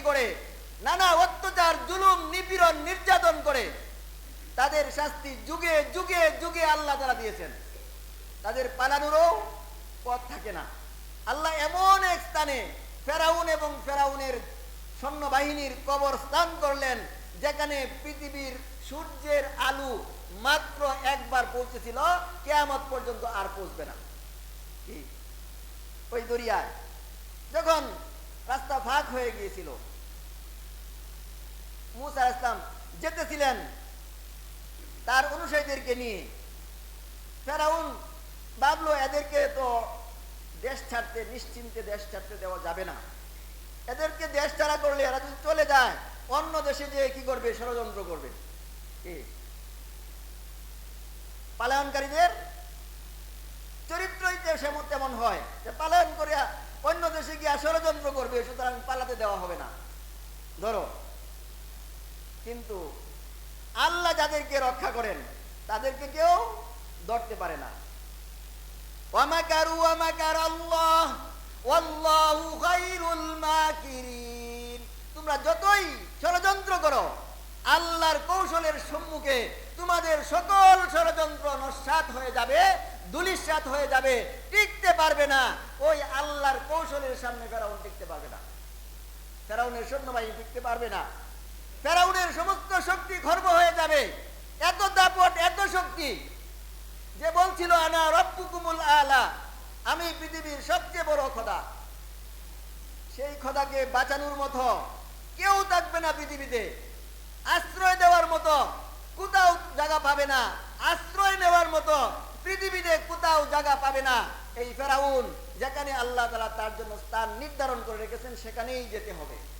সৃষ্টি করে, নানা অত্যাচার, জুলুম, নিপীড়ন, নির্যাতন করে, তাদের শাস্তি যুগে যুগে যুগে আল্লাহ তারা দিয়েছেন। তাদের পালানোরও পথ থাকে না। আল্লাহ এমন এক স্থানে ফেরাউন এবং ফেরাউনের সৈন্যবাহিনীর কবর স্থান করলেন, যেখানে পৃথিবীর সূর্যের আলু মাত্র একবার পৌঁছেছিল, কেয়ামত পর্যন্ত আর পৌঁছবে না। ওই দরিয়ায়, যখন রাস্তা ফাঁক হয়ে গিয়েছিল মুসা ইসলাম যেতেছিলেন তার অনুসারীদেরকে নিয়ে। ফেরাউন ভাবলো, এদেরকে তো দেশ ছাড়তে, নিশ্চিন্তে দেশ ছাড়তে দেওয়া যাবে না। এদেরকে দেশ ছাড়া করলে এরা যদি চলে যায়, অন্য দেশে যে কি করবে? ষড়যন্ত্র করবে। পালায়নকারীদের চরিত্রই সেমন তেমন হয় যে পালায়ন করে অন্য দেশে গিয়ে ষড়যন্ত্র করবে, সুতরাং পালাতে দেওয়া হবে না। ধরো কিন্তু আল্লাহ যাদেরকে রক্ষা করেন, তাদেরকে কেউ ধরতে পারে না। তোমরা যতই ষড়যন্ত্র করো, আল্লাহর কৌশলের সম্মুখে তোমাদের সকল ষড়যন্ত্র নস্বাত হয়ে যাবে দুলিশ্বাত হয়ে যাবে, টিকতে পারবে না। ওই আল্লাহর কৌশলের সামনে ফেরাউন টিকতে পারবে না। ফেরাউনের সৈন্যবাহিনী টিকতে পারবে না। ফেরাউনের সমস্ত শক্তি খর্ব হয়ে যাবে। এত দাপট, এত শক্তি। যে বলছিল, আনা রব্বুকুমুল আলা। আমি পৃথিবীর সবচেয়ে বড় খোদা। সেই খোদাকে বাঁচানোর মতো কেউ থাকবে না পৃথিবীতে। আশ্রয় দেওয়ার মতো কোথাও জায়গা পাবে না। আশ্রয় নেওয়ার মতো পৃথিবীতে কোথাও জায়গা পাবে না। এই ফেরাউন, যেখানে আল্লাহ তালা তার জন্য স্থান নির্ধারণ করে রেখেছেন, সেখানেই যেতে হবে।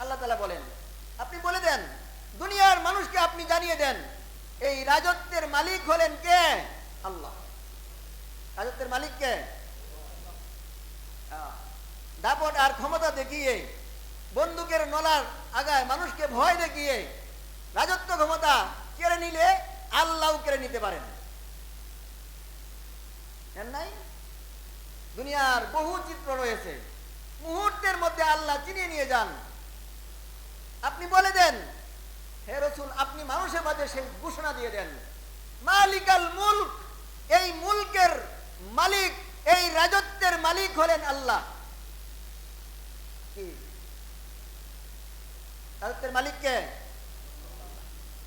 আল্লাহ তাআলা বলেন, আপনি বলে দেন, দুনিয়ার মানুষকে আপনি জানিয়ে দেন, এই রাজত্বের মালিক হলেন কে? আল্লাহ। রাজত্বের মালিক কে? দাপট আর ক্ষমতা দেখিয়ে, বন্দুকের নলার আগায় মানুষকে ভয় দেখিয়ে, রাজত্ব ক্ষমতা কেড়ে নিলে আল্লাহ কেড়ে নিতে পারেন। নাই? দুনিয়ার বহু চিত্র রয়েছে। মুহূর্তের মধ্যে আল্লাহ চিনিয়ে নিয়ে যান। আপনি বলে দেন, হে রসুল, আপনি মানুষের মাঝে সেই ঘোষণা দিয়ে দেন। মালিকাল মুলক, এই মুলকের মালিক, এই রাজত্বের মালিক হলেন আল্লাহ। রাজত্বের মালিক কে?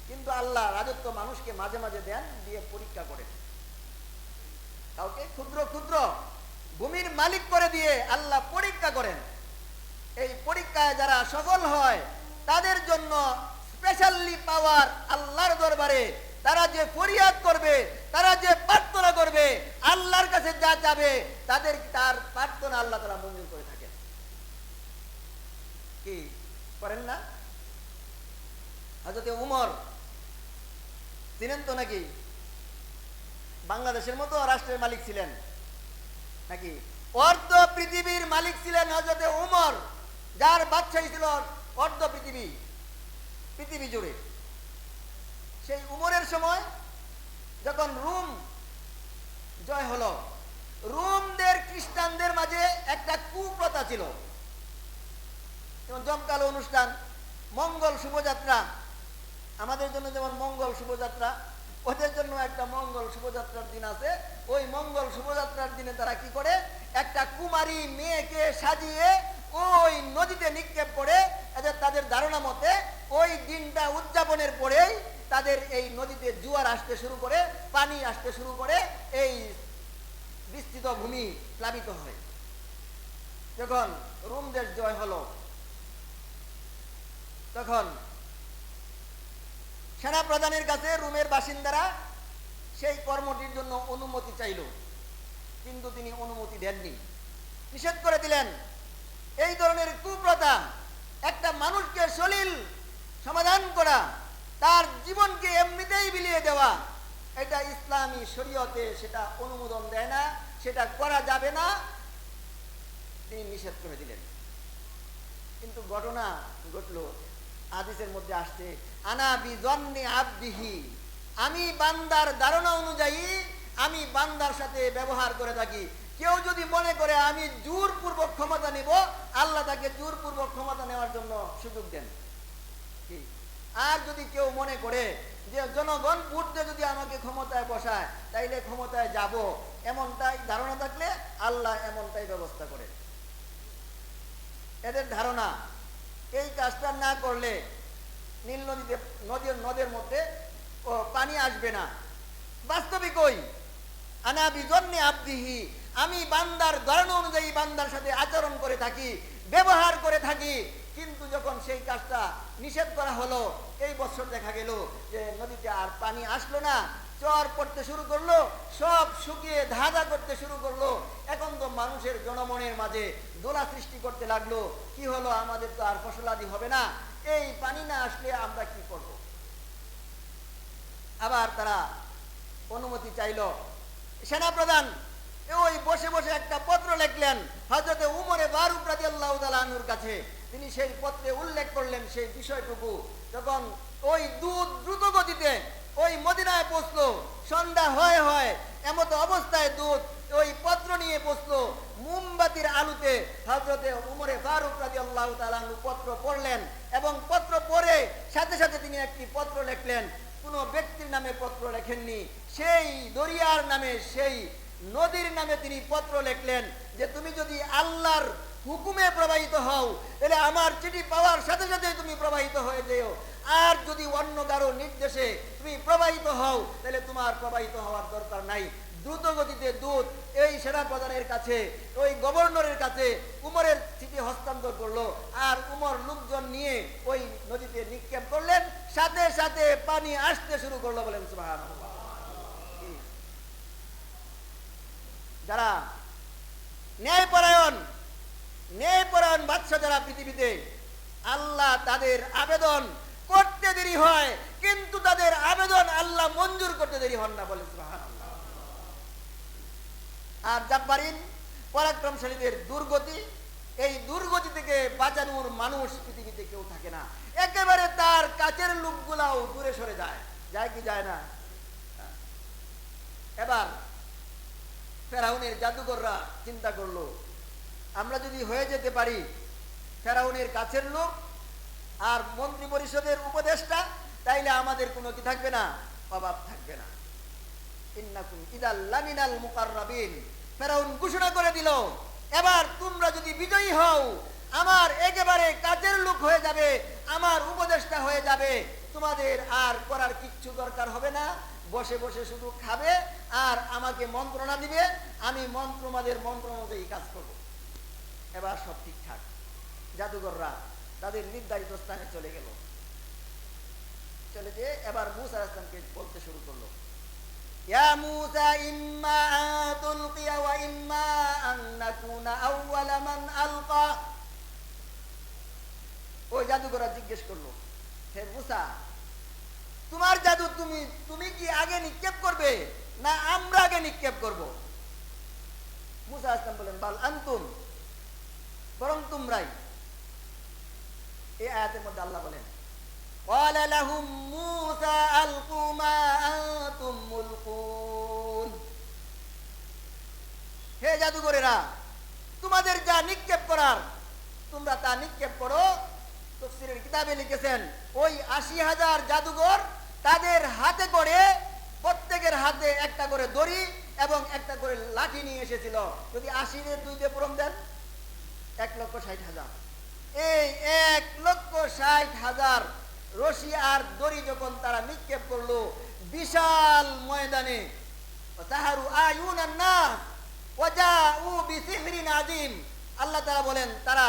কিন্তু আল্লাহ রাজত্ব মানুষকে মাঝে মাঝে দেন, দিয়ে পরীক্ষা করেন কাউকে? ক্ষুদ্র ক্ষুদ্র। ভূমির মালিক করে দিয়ে আল্লাহ পরীক্ষা করেন। এই পরীক্ষায় যারা সফল হয় তাদের জন্য স্পেশালি পাওয়ার আল্লাহর দরবারে। তারা যে ফরিয়াদ করবে, তারা যে প্রার্থনা করবে, আল্লাহর কাছে যা যাবে তাদের তার প্রার্থনা আল্লাহ তারা মঞ্জুর করে থাকেন। কি? করেন না? হাজরতে উমর, চিনেন তো নাকি? বাংলাদেশের মতো রাষ্ট্রের মালিক ছিলেন। নাকি? অর্ধ পৃথিবীর মালিক ছিলেন হজরতে উমর, যার বাদশাহী ছিল পৃথিবী পৃথিবী জুড়ে। সেই উমরের সময় যখন রুম জয় হলো, রুমদের খ্রিস্টানদের মাঝে একটা কুপ্রথা ছিল। যেমন জমকালো অনুষ্ঠান, মঙ্গল শুভযাত্রা। আমাদের জন্য যেমন মঙ্গল শুভযাত্রা, ওদের জন্য একটা মঙ্গল শুভযাত্রার দিন আছে। ওই মঙ্গল শুভযাত্রার দিনে তারা কি করে? একটা কুমারী মেয়েকে সাজিয়ে ওই নদীতে নিক্ষেপ করে এদের তাদের ধারণা মতে ওই দিনটা উদযাপনের পরেই তাদের এই নদীতে জোয়ার আসতে শুরু করে, পানি আসতে শুরু করে, এই বিস্তৃত ভূমি প্লাবিত হয়। যখন রোম দেশ জয় হলো, তখন সেনা প্রধানের কাছে রুমের বাসিন্দারা সেই কর্মটির জন্য অনুমতি চাইল, কিন্তু তিনি অনুমতি দেননি। নিষেধ করে দিলেন এই ধরনের কুপ্রথা একটা মানুষকে সলিল সমাধান করা, তার জীবনকে এমনিতেই বিলিয়ে দেওয়া, এটা ইসলামী শরীয়তে সেটা অনুমোদন দেয় না, সেটা করা যাবে না। তিনি নিষেধ করে দিলেন। কিন্তু ঘটনা ঘটলো আদিসের মধ্যে আসছে, আনা বিজন্নে আব্দিহি, আমি বান্দার ধারণা অনুযায়ী আমি বান্দার সাথে ব্যবহার করে থাকি কেউ যদি মনে করে আমি জোরপূর্বক ক্ষমতা নিব, আল্লাহ তাকে জোরপূর্বক ক্ষমতা নেওয়ার জন্য সুযোগ দেন। আর যদি কেউ মনে করে যে জনগণ ভোট যদি আমাকে ক্ষমতায় বসায়, তাইলে ক্ষমতায় যাব। এমনটাই ধারণা থাকলে আল্লাহ এমনটাই ব্যবস্থা করে। এদের ধারণা, এই কাজটা না করলে নীল নদীতে, নদীর, নদের মধ্যে পানি আসবে না। বাস্তবিক ওই, আনা বিজন্যে আব্দিহি আমি বান্দার ধরন অনুযায়ী বান্দার সাথে আচরণ করে থাকি, ব্যবহার করে থাকি, কিন্তু যখন সেই কাজটা নিষেধ করা হলো, এই বছর দেখা গেল যে নদীতে আর পানি আসলো না, চর পড়তে শুরু করল, সব শুকিয়ে ধাঁধা করতে শুরু করল। এখন তো মানুষের জনমনের মাঝে দোলা সৃষ্টি করতে লাগল, কি হলো আমাদের তো আর ফসলাদি হবে না, এই পানি না আসলে আমরা কি করব? আবার তারা অনুমতি চাইল। সেনাপ্রধান ওই বসে বসে একটা পত্র লিখলেন হজরতে উমরে বারুক রাজি আল্লাহ আনুর কাছে। তিনি সেই পত্রে উল্লেখ করলেন সেই বিষয়টুকু। যখন ওই দুধ দ্রুত গতিতে ওই মদিনায় পৌঁছলো, সন্ধ্যা হয় হয় এমত অবস্থায় দুধ ওই পত্র নিয়ে বসল মোমবাতির আলুতে হজরতে উমরে ফারুক রাজি আল্লাহ তালু পত্র পড়লেন এবং পত্র পড়ে সাথে সাথে তিনি একটি পত্র লিখলেন। কোনো ব্যক্তির নামে পত্র লেখেননি। সেই দরিয়ার নামে সেই নদীর নামে তিনি পত্র লিখলেন যে তুমি যদি আল্লাহর হুকুমে প্রবাহিত হও, তাহলে আমার চিঠি পাওয়ার সাথে সাথে তুমি প্রবাহিত হয়ে যেও। আর যদি অন্য কারও নির্দেশে তুমি প্রবাহিত হও, তাহলে তোমার প্রবাহিত হওয়ার দরকার নাই। দ্রুত গতিতে দূত এই সেনা প্রধানের কাছে, ওই গভর্নরের কাছে উমরের চিঠি হস্তান্তর করল। আর উমর লোকজন নিয়ে ওই নদীতে নিক্ষেপ করলেন। সাথে সাথে পানি আসতে শুরু করল বলেন সুবাহান যারা ন্যায়পরায়ণ ন্যায়পরায়ণ বাদশা যারা পৃথিবীতে, আল্লাহ তাদের আবেদন করতে দেরি হয়, কিন্তু তাদের আবেদন আল্লাহ মঞ্জুর করতে দেরি হন না বলে। আর জাব্বারিন, পরাক্রমশালীদের দুর্গতি, এই দুর্গতি থেকে বাঁচানোর মানুষ পৃথিবীতে কেউ থাকে না। একেবারে তার কাছের লোকগুলাও দূরে সরে যায়। যায় কি যায় না? এবার ফেরাউনের জাদুকররা চিন্তা করল, আমরা যদি হয়ে যেতে পারি, ফেরাউনের কাছের লোক আর মন্ত্রী পরিষদের উপদেষ্টা, তাইলে আমাদের কোনো কি থাকবে না? অভাব থাকবে না। ইন্নাকুম ইদাল লামিনাল মুকাররাবিন। ফেরাউন ঘোষণা করে দিল, এবার তোমরা যদি বিজয়ী হও, আমার একেবারে কাজের লোক হয়ে যাবে, আমার উপদেষ্টা হয়ে যাবে। তোমাদের আর করার কিচ্ছু দরকার হবে না। বসে বসে শুধু খাবে আর আমাকে মন্ত্রণা দিবে, আমি মন্ত্রমাদের মন্ত্র অনুযায়ী কাজ করব। এবার সব ঠিকঠাক। জাদুঘররা তাদের নির্ধারিত স্থানে চলে গেল। চলে যেয়ে এবার মুসা আসলামকে বলতে শুরু করল জিজ্ঞেস করল, হে মুসা তোমার জাদু তুমি তুমি কি আগে নিক্ষেপ করবে না আমরা আগে নিক্ষেপ করব মুসা আসলাম বলেন বাল আন্তুম বরং তোমরাই এই আয়াতের মধ্যে আল্লাহ বলেন قال لهم موسى ألقوا ما أنتم ملقون হে জাদুঘরেরা তোমাদের যা নিক্ষেপ করার তোমরা তা নিক্ষেপ করো তফসিরের কিতাবে লিখেছেন ওই আশি হাজার জাদুঘর তাদের হাতে করে, প্রত্যেকের হাতে একটা করে দড়ি এবং একটা করে লাঠি নিয়ে এসেছিল। যদি আশি দুই দিয়ে পূরণ দেন, এক লক্ষ ষাট হাজার। এই এক লক্ষ ষাট হাজার রশি আর দড়ি যখন তারা নিক্ষেপ করল, বিশাল ময়দানে, তাহারু আয়ুন আল্লাহ তাআলা বলেন, তারা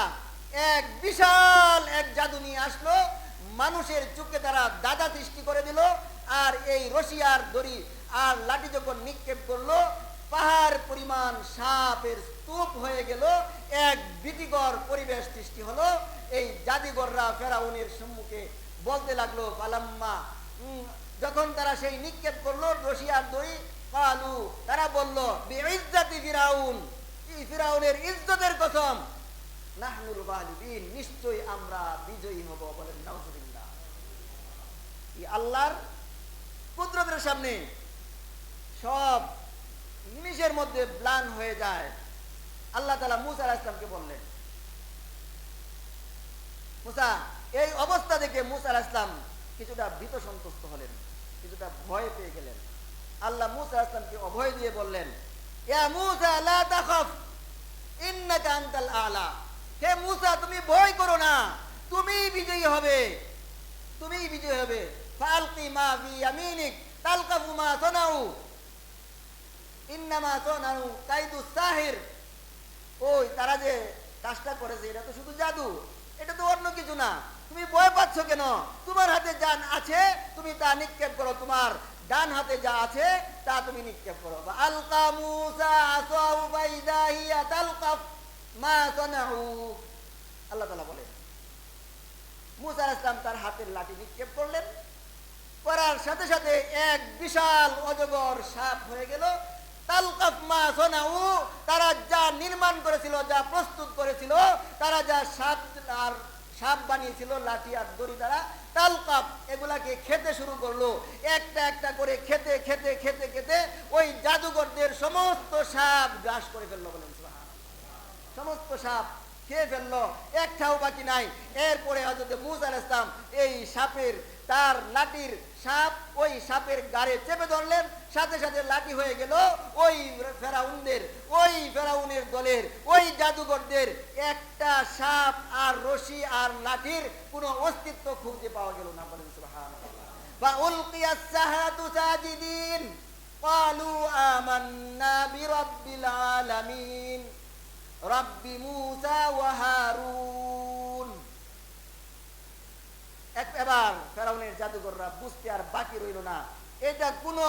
এক বিশাল এক জাদু নিয়ে আসলো মানুষের চোখে তারা দাদা সৃষ্টি করে দিল আর এই রশি আর দড়ি আর লাঠি যখন নিক্ষেপ করল, পাহাড় পরিমাণ সাপের স্তূপ হয়ে গেল, এক ভীতিকর পরিবেশ সৃষ্টি হলো। এই জাদিগররা ফেরাউনের সম্মুখে বলতে লাগল পালাম্মা যখন তারা সেই নিক্ষেপ করল, রশিয়ার দড়ি, কালু। তারা বলল ইজ্জাতি ফিরাউন। ফিরাউনের ইজ্জতের কসম? নাহনুল গালিবিন। নিশ্চয়ই আমরা বিজয়ী হব বলেন, নাউজুবিল্লাহ। আল্লাহর কুদরতের সামনে সব নিমিষের মধ্যে প্লান হয়ে যায়। আল্লাহ তালা মুসা আলাহ ইসলামকে বললেন, মুসা, এই অবস্থা দেখে মুসা আলাহ ইসলাম কিছুটা ভীত সন্তুষ্ট হলেন, কিছুটা ভয় পেয়ে গেলেন। আল্লাহ মুসা আলাহ ইসলামকে অভয় দিয়ে বললেন আলা। হে মুসা, তুমি ভয় করো না, তুমিই বিজয়ী হবে, তুমিই বিজয়ী হবে। ফালকি মা ফি ইয়ামিনিক, তালকাফু মা সানাউ ইন্নামা সানাউ কাইদু সাহির। ওই তারা যে কাজটা করেছে, এটা তো শুধু জাদু, এটা তো অন্য কিছু না। তুমি ভয় পাচ্ছ কেন? তোমার হাতে যা আছে, তুমি তা নিক্ষেপ করো। তোমার ডান হাতে যা আছে, তা তুমি নিক্ষেপ করো। আলকা মুসা আসাউ বাইদা হিয়া তালকাফ মা সানাউ আল্লাহ তাআলা বলেন মুসা আলাইহিস তার হাতের লাঠি নিক্ষেপ করলেন। করার সাথে সাথে এক বিশাল অজগর সাপ হয়ে গেল। তারা যা নির্মাণ করেছিল, যা প্রস্তুত করেছিল, তারা যা সাপ আর সাপ বানিয়েছিল, লাঠি আর দড়ি দ্বারা তালকাপ এগুলাকে খেতে শুরু করল। একটা একটা করে খেতে খেতে খেতে খেতে ওই জাদুঘরদের সমস্ত সাপ গ্রাস করে ফেলল বলেন সমস্ত সাপ খেয়ে ফেলল, একটাও বাকি নাই। এরপরে হজরত মুসা আলাইহিস সালাম এই সাপের তার লাঠির সাপ ওই সাপের গাড়ে চেপে ধরলেন সাথে সাথে লাঠি হয়ে গেল ওই ফেরাউনদের ওই ফেরাউনের দলের ওই জাদুঘরদের একটা সাপ আর রশি আর লাঠির কোনো অস্তিত্ব খুঁজে পাওয়া গেল না বলেন সুবহানাল্লাহ বা উলকিয়াস সাহারাতু সাজিদিন قالوا آمنا برب العالمين رب موسى وهارون এক- এবার ফেরাউনের জাদুঘররা বুঝতে আর বাকি রইল না। এটা কোনো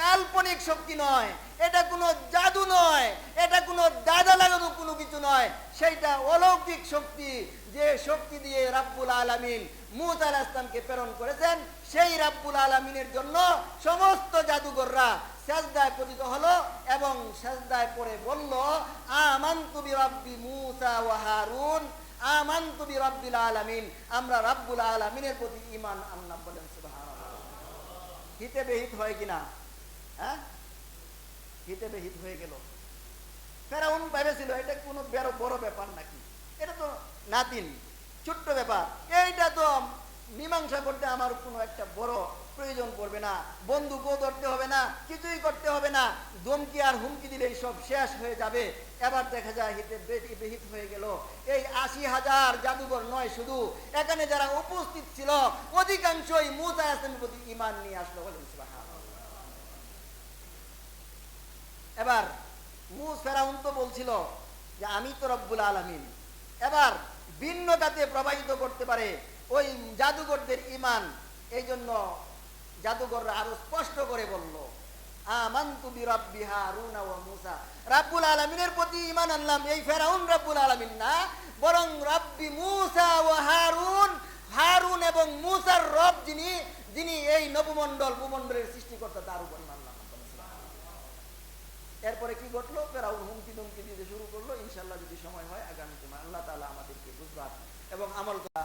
কাল্পনিক শক্তি নয়, এটা কোনো জাদু নয়, এটা কোনো দাদা লাগানো কোনো কিছু নয়। সেইটা অলৌকিক শক্তি যে শক্তি দিয়ে রাব্বুল আলামিন মুসা আলাহ ইসলামকে প্রেরণ করেছেন, সেই রাব্বুল আলামিনের জন্য সমস্ত জাদুঘররা সেজদায় পতিত হলো এবং সেজদায় পড়ে বলল, আমান্তু বিরাব্বি মুসা ওয়া আমান্তু বিরাব্বিল আলামিন, আমরা রাব্বুল আলামিনের প্রতি ঈমান আনলাম বলেন সুবহানাল্লাহ। হিতে বেহিত হয় হ্যাঁ? হিতে বেহিত হয়ে গেল। ফেরাউন ভেবেছিল, এটা কোনো বড় ব্যাপার নাকি? এটা তো নাতিন, ছোট্ট ব্যাপার। এইটা তো মীমাংসা করতে আমার কোনো একটা বড় প্রয়োজন পড়বে না বন্দুকও ধরতে হবে না, কিছুই করতে হবে না। ধমকি আর হুমকি দিলেই সব শেষ হয়ে যাবে। এবার দেখা যায় হিতে বেটি বেহিত হয়ে গেল। এই আশি হাজার জাদুঘর নয় শুধু, এখানে যারা উপস্থিত ছিল, অধিকাংশই মুসা আসলামের প্রতি ইমান নিয়ে আসলো বলেন এবার মুস ফেরাউন তো বলছিল যে, আমি তো রব্বুল আলামিন। এবার ভিন্নতাতে প্রবাহিত করতে পারে ওই জাদুঘরদের ইমান এই জন্য জাদুঘররা আরও স্পষ্ট করে বলল, আমান্তু বিরাব্বি হারুনা ওয়া মুসা। রাব্বুল আলামিনের প্রতি ঈমান আনলাম। এই ফেরাউন রাব্বুল আলামিন না, বরং রাব্বি মুসা ওয়া হারুন হারুন এবং মুসার রব যিনি যিনি এই নবমণ্ডল ভূমণ্ডলের সৃষ্টিকর্তা, তার উপর মানলাম এরপরে কি ঘটলো? ফেরাউন হুমকি দুমকি দিতে শুরু করল। ইনশাল্লাহ যদি সময় হয় আগামী সময় আল্লাহ তাআলা আমাদেরকে বুঝবার এবং আমল করা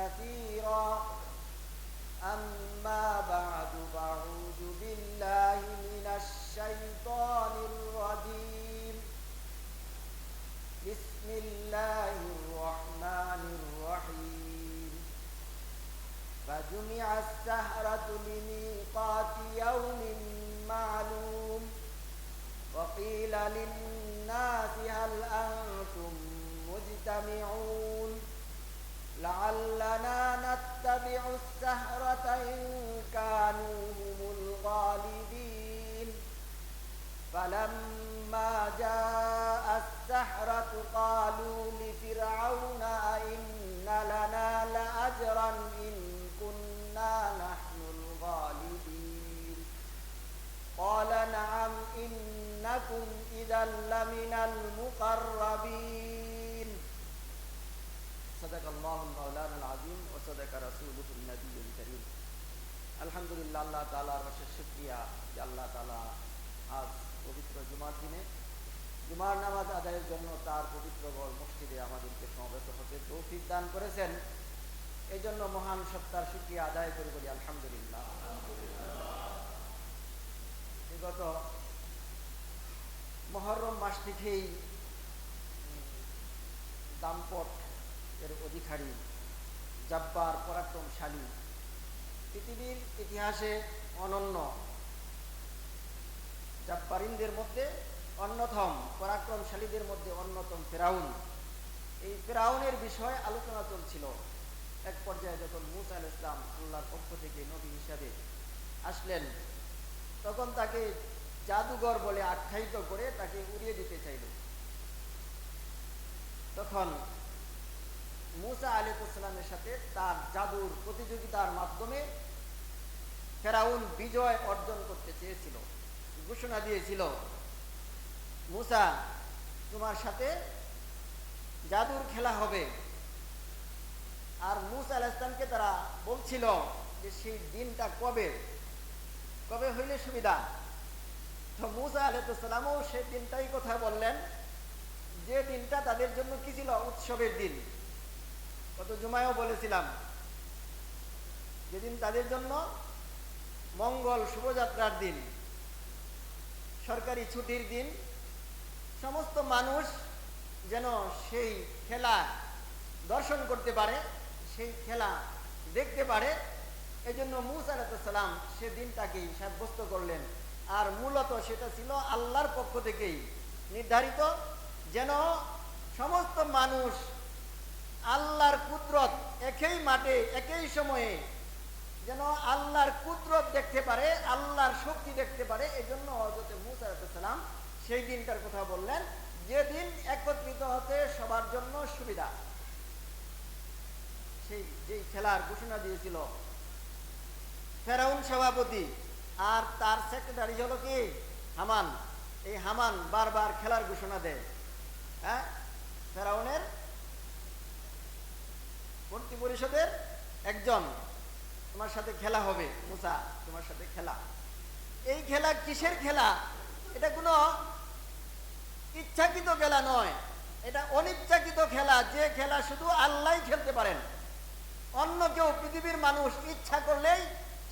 كثيرا. أما بعد فأعوذ بالله من الشيطان الرجيم. بسم الله الرحمن الرحيم. فجمع السهرة لميقات يوم معلوم. وقيل للناس هل أنتم مجتمعون؟ لعلنا نتبع السهرة إن كانوا هم الغالبين. فلما جاء السحرة قالوا لفرعون أئن لنا لأجرا إن كنا نحن الغالبين. قال نعم إنكم إذا لمن المقربين. صدق الله مولانا العظيم وصدق رسوله النبي الكريم আলহামদুলিল্লাহ আল্লাহ তালার অশেষ শুক্রিয়া যে আল্লাহ তালা আজ পবিত্র জুমার দিনে জুমার নামাজ আদায়ের জন্য তার পবিত্র ঘর মসজিদে আমাদেরকে সমবেত হতে তৌফিক দান করেছেন এই জন্য মহান সত্তার শুক্রিয়া আদায় করে বলি আলহামদুলিল্লাহ বিগত মহরম মাস থেকেই উম, দাম্পট এর অধিকারী, জাব্বার পরাক্রমশালী। পৃথিবীর ইতিহাসে অনন্য। জাব্বারিনদের মধ্যে অন্যতম, পরাক্রমশালীদের মধ্যে অন্যতম ফেরাউন। এই ফেরাউনের বিষয়ে আলোচনা চলছিল এক পর্যায়ে যখন মুসা আল ইসলাম আল্লাহর পক্ষ থেকে নবী হিসাবে আসলেন, তখন তাকে জাদুঘর বলে আখ্যায়িত করে তাকে উড়িয়ে দিতে চাইল। তখন মুসা আলিকুসলামের সাথে তার জাদুর প্রতিযোগিতার মাধ্যমে ফেরাউন বিজয় অর্জন করতে চেয়েছিল, ঘোষণা দিয়েছিল। মুসা, তোমার সাথে জাদুর খেলা হবে। আর মুসা আল ইসলামকে তারা বলছিল যে, সেই দিনটা কবে? কবে হইলে সুবিধা? তো মুসা আলাইসালামও সেই দিনটাই কথা বললেন। যে দিনটা তাদের জন্য কি ছিল? উৎসবের দিন। কত জুমায়ও বলেছিলাম, যেদিন তাদের জন্য মঙ্গল শুভযাত্রার দিন, সরকারি ছুটির দিন, সমস্ত মানুষ যেন সেই খেলা দর্শন করতে পারে, সেই খেলা দেখতে পারে এই জন্য মুসা আলাইসাল্লাম সে দিনটাকেই সাব্যস্ত করলেন। আর মূলত সেটা ছিল আল্লাহর পক্ষ থেকেই নির্ধারিত, যেন সমস্ত মানুষ আল্লাহর কুদরত একই মাঠে, একই সময়ে যেন আল্লাহর কুদরত দেখতে পারে, আল্লাহর শক্তি দেখতে পারে এই জন্য হজরত মুসা আলাইসাল্লাম সেই দিনটার কথা বললেন। যেদিন একত্রিত হতে সবার জন্য সুবিধা। সেই যেই খেলার ঘোষণা দিয়েছিল ফেরাউন সভাপতি, আর তার সেক্রেটারি হলো কি? হামান। এই হামান বারবার খেলার ঘোষণা দেয়। হ্যাঁ? ফেরাউনের মন্ত্রী পরিষদের একজন, তোমার সাথে খেলা হবে, মুসা, তোমার সাথে খেলা। এই খেলা কিসের খেলা? এটা কোনো ইচ্ছাকৃত খেলা নয়। এটা অনিচ্ছাকৃত খেলা। যে খেলা শুধু আল্লাহ খেলতে পারেন। অন্য কেউ পৃথিবীর মানুষ ইচ্ছা করলেই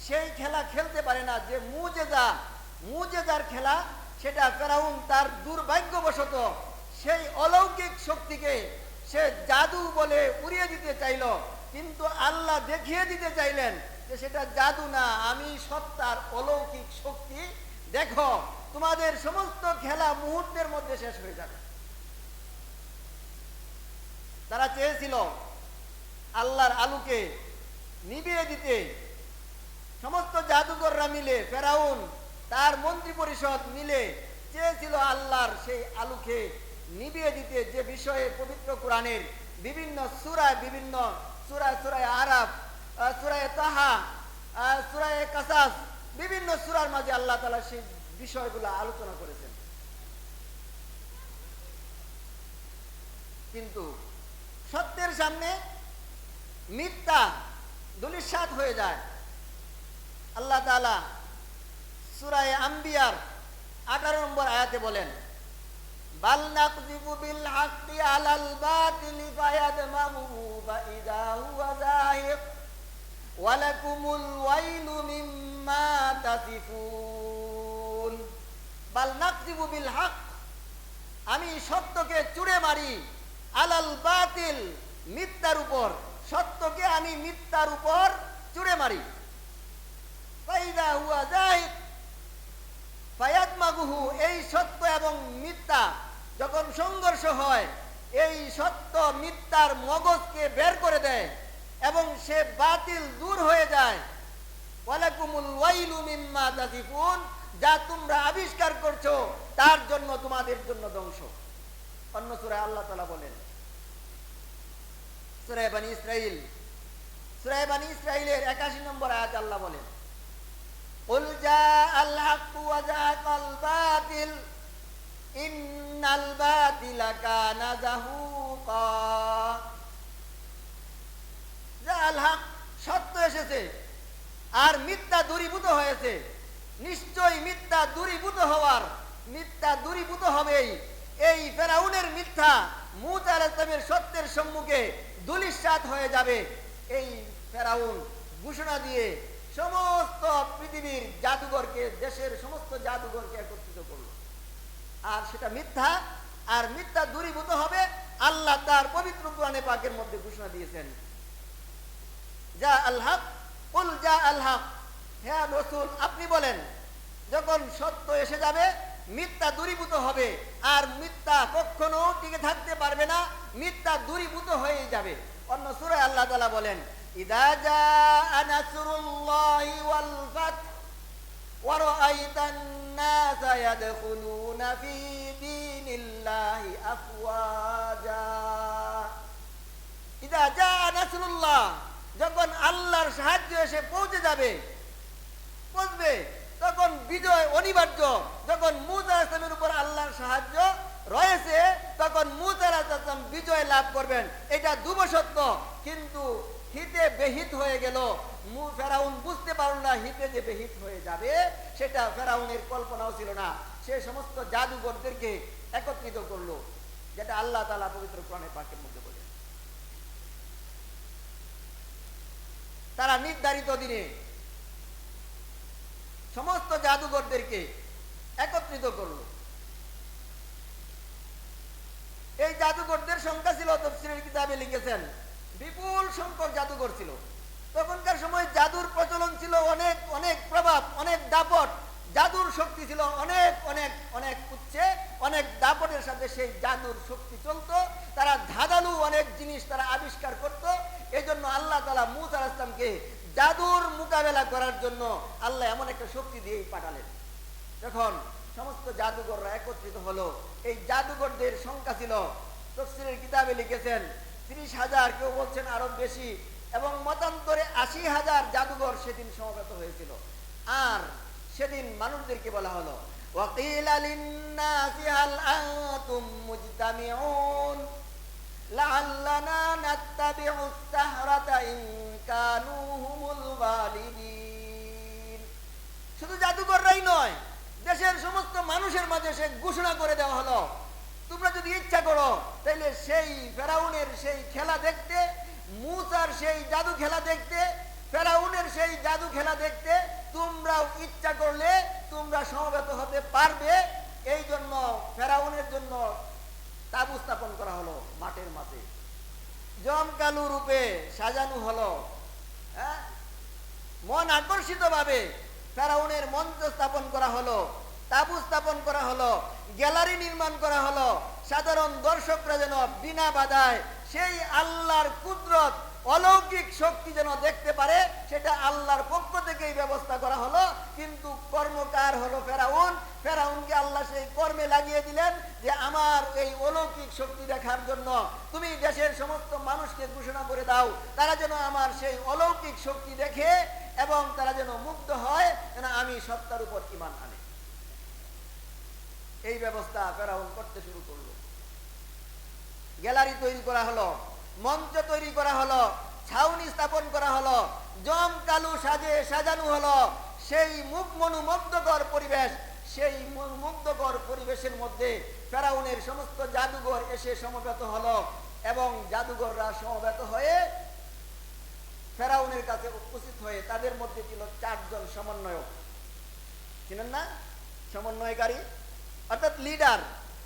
সেই খেলা খেলতে পারে না। যে মুজেদা মুজেদার খেলা, সেটা ফেরাউন তার দুর্ভাগ্যবশত সেই অলৌকিক শক্তিকে সে জাদু বলে উড়িয়ে দিতে চাইল, কিন্তু আল্লাহ দেখিয়ে দিতে চাইলেন যে সেটা জাদু না, আমি সত্তার অলৌকিক শক্তি। দেখো, তোমাদের সমস্ত খেলা মুহূর্তের মধ্যে শেষ হয়ে যাবে। তারা চেয়েছিল আল্লাহর আলুকে নিভিয়ে দিতে। সমস্ত জাদুকররা মিলে, ফেরাউন তার মন্ত্রী পরিষদ মিলে চেয়েছিল আল্লাহর সেই আলুকে নিভিয়ে দিতে যে বিষয়ে পবিত্র কোরআনের বিভিন্ন সুরায় বিভিন্ন সুরায় সুরায় আরাফ সুরায় তাহা সুরায় কাসাস, বিভিন্ন সুরার মাঝে আল্লাহ তালা সেই বিষয়গুলো আলোচনা করেছেন। কিন্তু সত্যের সামনে মিথ্যা দুলিশাত হয়ে যায়। আল্লাহ তালা সুরায় আম্বিয়ার আঠারো নম্বর আয়াতে বলেন বিল হাক্কি আলাল বাতিলি ফায়াদমাগুহু ফাইদা হুয়া যাহিক ওয়ালাকুমুল ওয়াইলু মিম্মা তাসিফুন বাল নাকযিবু বিল হক আমি সত্যকে চুড়ে মারি আলাল বাতিল মিথ্যার উপর। সত্যকে আমি মিথ্যার উপর চুড়ে মারি। ফাইদা হুয়া জাহিদ ফায়াতমাগুহু এই সত্য এবং মিথ্যা যখন সংঘর্ষ হয়, এই সত্য মিথ্যার মগজকে বের করে দেয় এবং সে বাতিল দূর হয়ে যায়। যা তোমরা আবিষ্কার করছ, তার জন্য তোমাদের জন্য ধ্বংস। অন্য সুরায় আল্লাহ তালা বলেন, সুরায় ইসরাইল সুরায় ইসরাইলের একাশি নম্বর আয়াত আল্লাহ বলেন উলজা আল্লাহ ইন্নাল বাতিলা কানা জাহুকা। জাল হক সত্য এসেছে। আর মিথ্যা দূরীভূত হয়েছে। নিশ্চয়ই মিথ্যা দূরীভূত হওয়ার, মিথ্যা দূরীভূত হবেই। এই ফেরাউনের মিথ্যা মুত সত্যের সম্মুখে দুলিশাত হয়ে যাবে। এই ফেরাউন ঘোষণা দিয়ে সমস্ত পৃথিবীর জাদুঘরকে, দেশের সমস্ত জাদুঘরকে একত্রিত করল। আর সেটা মিথ্যা, আর মিথ্যা দূরীভূত হবে আল্লাহ তার পবিত্র কোরআনে পাকের মধ্যে ঘোষণা দিয়েছেন। যা আল্লাহ কুল যা আল্লাহ হ্যাঁ রসুল, আপনি বলেন, যখন সত্য এসে যাবে, মিথ্যা দূরীভূত হবে, আর মিথ্যা কখনো টিকে থাকতে পারবে না, মিথ্যা দূরীভূত হয়ে যাবে। অন্য সুরে আল্লাহ তালা বলেন, ইদা যা নাসরুল্লাহি ওয়াল ফাতহ, ওয়া রাআইতান নাসা ইয়াদখুলুন في دين الله أفواجا إذا جاء نصر الله যখন আল্লাহর সাহায্য এসে পৌঁছে যাবে পৌঁছবে তখন বিজয় অনিবার্য যখন মুসা আসলামের উপর আল্লাহর সাহায্য রয়েছে তখন মুসা আসলাম বিজয় লাভ করবেন এটা দুবসত্য কিন্তু হিতে বেহিত হয়ে গেল মু ফেরাউন বুঝতে পারল না হিতে যে বেহিত হয়ে যাবে, সেটা ফেরাউনের কল্পনাও ছিল না। সে সমস্ত জাদুঘরদেরকে একত্রিত করল, যেটা আল্লাহ তালা পবিত্র কোরআনের পাকের মধ্যে বলে তারা নির্ধারিত দিনে সমস্ত জাদুঘরদেরকে একত্রিত করল। এই জাদুঘরদের সংখ্যা ছিল, তফসিলের কিতাবে লিখেছেন, বিপুল সংখ্যক জাদুঘর ছিল। তখনকার সময় জাদুর প্রচলন ছিল অনেক অনেক প্রভাব, অনেক দাপট। জাদুর শক্তি ছিল অনেক অনেক অনেক উচ্ছে অনেক দাপটের সাথে সেই জাদুর শক্তি চলতো। তারা ধাঁধালু অনেক জিনিস তারা আবিষ্কার করত। এই জন্য আল্লাহ তালা মুস আল ইসলামকে জাদুর মোকাবেলা করার জন্য আল্লাহ এমন একটা শক্তি দিয়েই পাঠালেন। যখন সমস্ত জাদুঘররা একত্রিত হলো, এই জাদুঘরদের সংখ্যা ছিল। তফসিলের কিতাবে লিখেছেন, ত্রিশ হাজার কেউ বলছেন আরও বেশি। এবং মতান্তরে আশি হাজার জাদুঘর সেদিন সমবেত হয়েছিল আর সেদিন মানুষদেরকে বলা হলো وقيل للناس هل أنتم مجتمعون لعلنا نتبع السهرة إن كانوا هم الغالبين শুধু জাদুঘররাই নয় দেশের সমস্ত মানুষের মাঝে সে ঘোষণা করে দেওয়া হলো তোমরা যদি ইচ্ছা করো তাহলে সেই ফেরাউনের সেই খেলা দেখতে মুসার সেই জাদু খেলা দেখতে, ফেরাউনের সেই জাদু খেলা দেখতে তোমরাও ইচ্ছা করলে তোমরা সমবেত হতে পারবে। এই জন্য ফেরাউনের জন্য তাবু স্থাপন করা হলো মাঠের মাঝে। জমকালু রূপে সাজানো হলো হ্যাঁ? মন আকর্ষিত ভাবে ফেরাউনের মঞ্চ স্থাপন করা হলো, তাবু স্থাপন করা হলো, গ্যালারি নির্মাণ করা হলো। সাধারণ দর্শকরা যেন বিনা বাধায় সেই আল্লাহর কুদরত, অলৌকিক শক্তি যেন দেখতে পারে, সেটা আল্লাহর পক্ষ থেকেই ব্যবস্থা করা হলো। কিন্তু কর্মকার হলো ফেরাউন? ফেরাউনকে আল্লাহ সেই কর্মে লাগিয়ে দিলেন যে, আমার এই অলৌকিক শক্তি দেখার জন্য তুমি দেশের সমস্ত মানুষকে ঘোষণা করে দাও। তারা যেন আমার সেই অলৌকিক শক্তি দেখে এবং তারা যেন মুগ্ধ হয়, যেন আমি সত্তার উপর ইমান আনে। এই ব্যবস্থা ফেরাউন করতে শুরু করল। গ্যালারি তৈরি করা হলো, মঞ্চ তৈরি করা হলো, ছাউনি স্থাপন করা হলো, জম কালু সাজে সাজানো হলো। সেই মুখ মনোমুগ্ধকর পরিবেশ, সেই মুগ্ধকর পরিবেশের মধ্যে ফেরাউনের সমস্ত জাদুঘর এসে সমবেত হলো এবং জাদুঘররা সমবেত হয়ে ফেরাউনের কাছে উপস্থিত হয়ে তাদের মধ্যে ছিল চারজন সমন্বয়ক। চিনেন না? সমন্বয়কারী, অর্থাৎ লিডার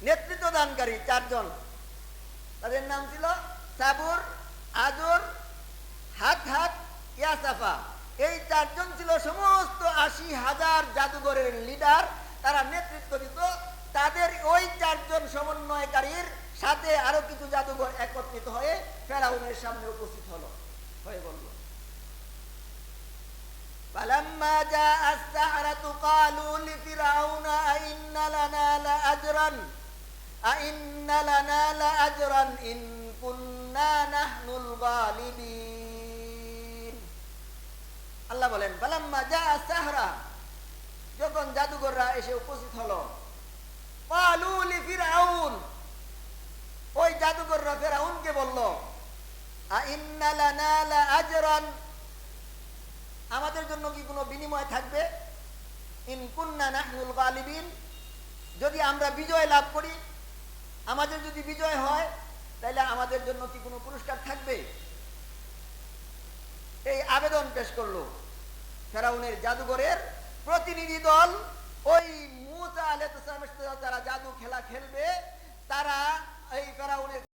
নেতৃত্ব দানকারী চারজন। তাদের নাম ছিল সাবুর আজর হাত হাত ইয়াসাফা এই চারজন ছিল সমস্ত আশি হাজার জাদুঘরের লিডার তারা নেতৃত্ব দিত তার তাদের ওই চারজন সমন্বয়কারীর সাথে আরো কিছু জাদুঘর একত্রিত হয়ে ফেরাউনের সামনে উপস্থিত হলো হয়ে বলল فلما جاء السحرة قالوا لفرعون أئن لنا لأجرا أئن لنا لأجرا إن كنا نحن الغالبين আল্লাহ বলেন ফালাম্মা জা সাহরা যখন জাদুঘররা এসে উপস্থিত হলো قالوا لفرعون ওই জাদুঘররা ফেরাউনকে বলল أئن لنا لأجرا আমাদের জন্য কি কোনো বিনিময় থাকবে ইন কুন্না নাহনুল গালিবিন যদি আমরা বিজয় লাভ করি আমাদের যদি বিজয় হয় তাহলে আমাদের জন্য কি কোনো পুরস্কার থাকবে? এই আবেদন পেশ করল ফেরাউনের জাদুঘরের প্রতিনিধি দল। ওই মুসা আলাইহিস তারা জাদু খেলা খেলবে, তারা এই ফেরাউনের